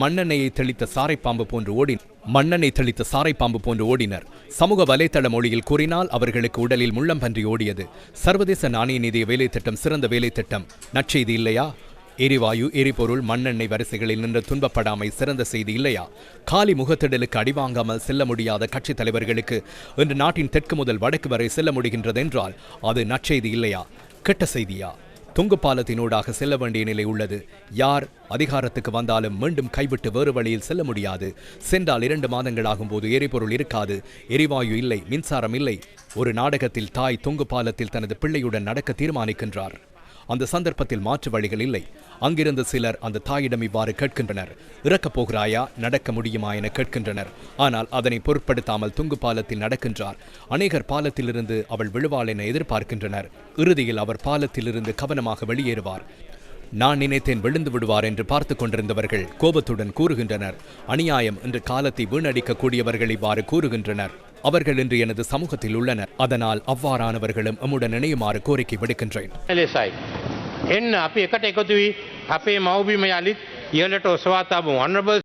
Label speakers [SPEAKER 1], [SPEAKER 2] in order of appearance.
[SPEAKER 1] மண்ணெண்ணெயை தெளித்த சாரைப்பாம்பு போன்று ஓடி மண்ணெண்ணெய் தெளித்த சாரைப்பாம்பு போன்று ஓடினர். சமூக வலைதள மொழியில் கூறினால் அவர்களுக்கு உடலில் முள்ளம்பன்றி ஓடியது. சர்வதேச நாணய நிதிய வேலை திட்டம் சிறந்த வேலை திட்டம் நற்செய்தி இல்லையா? எரிவாயு எரிபொருள் மண்ணெண்ணெய் வரிசைகளில் நின்று துன்பப்படாமை சிறந்த செய்தி இல்லையா? காலி முகத்திடலுக்கு அடிவாங்காமல் செல்ல முடியாத கட்சித் தலைவர்களுக்கு இன்று நாட்டின் தெற்கு முதல் வடக்கு வரை செல்ல முடிகின்றது என்றால் அது நற்செய்தி இல்லையா? கெட்ட செய்தியா? தொங்கு பாலத்தினூடாக செல்ல வேண்டிய நிலை உள்ளது. யார் அதிகாரத்துக்கு வந்தாலும் மீண்டும் கைவிட்டு வேறு வழியில் செல்ல முடியாது. சென்றால் இரண்டு மாதங்களாகும் போது எரிபொருள் இருக்காது. எரிவாயு இல்லை மின்சாரம் இல்லை. ஒரு நாடகத்தில் தாய் தொங்கு பாலத்தில் தனது பிள்ளையுடன் நடக்க தீர்மானிக்கின்றார். அந்த சந்தர்ப்பத்தில் மாற்று வழிகள் இல்லை. அங்கிருந்த சிலர் அந்த தாயிடம் இவ்வாறு கேட்கின்றனர். இறக்கப் போகிறாயா? நடக்க முடியுமா? என கேட்கின்றனர். ஆனால் அதனை பொருட்படுத்தாமல் துங்கு பாலத்தில் நடக்கின்றார். அநேகர் பாலத்திலிருந்து அவள் விழுவாள் என எதிர்பார்க்கின்றனர். இறுதியில் அவர் பாலத்திலிருந்து கவனமாக வெளியேறுவார். நான் நினைத்தேன் விழுந்து விடுவார் என்று பார்த்து கொண்டிருந்தவர்கள் கோபத்துடன் கூறுகின்றனர். அநியாயம் என்று காலத்தை வீணடிக்கக்கூடியவர்கள் இவ்வாறு கூறுகின்றனர். அவர்கள் இன்று எனது சமூகத்தில் உள்ளனர். அதனால் அவ்வாறானவர்களும் எம்முடன் இணையுமாறு கோரிக்கை விடுக்கின்றேன்.
[SPEAKER 2] අපේ මව්බිම යළිත් ඉහළට ඔසවා තබමු. Honorable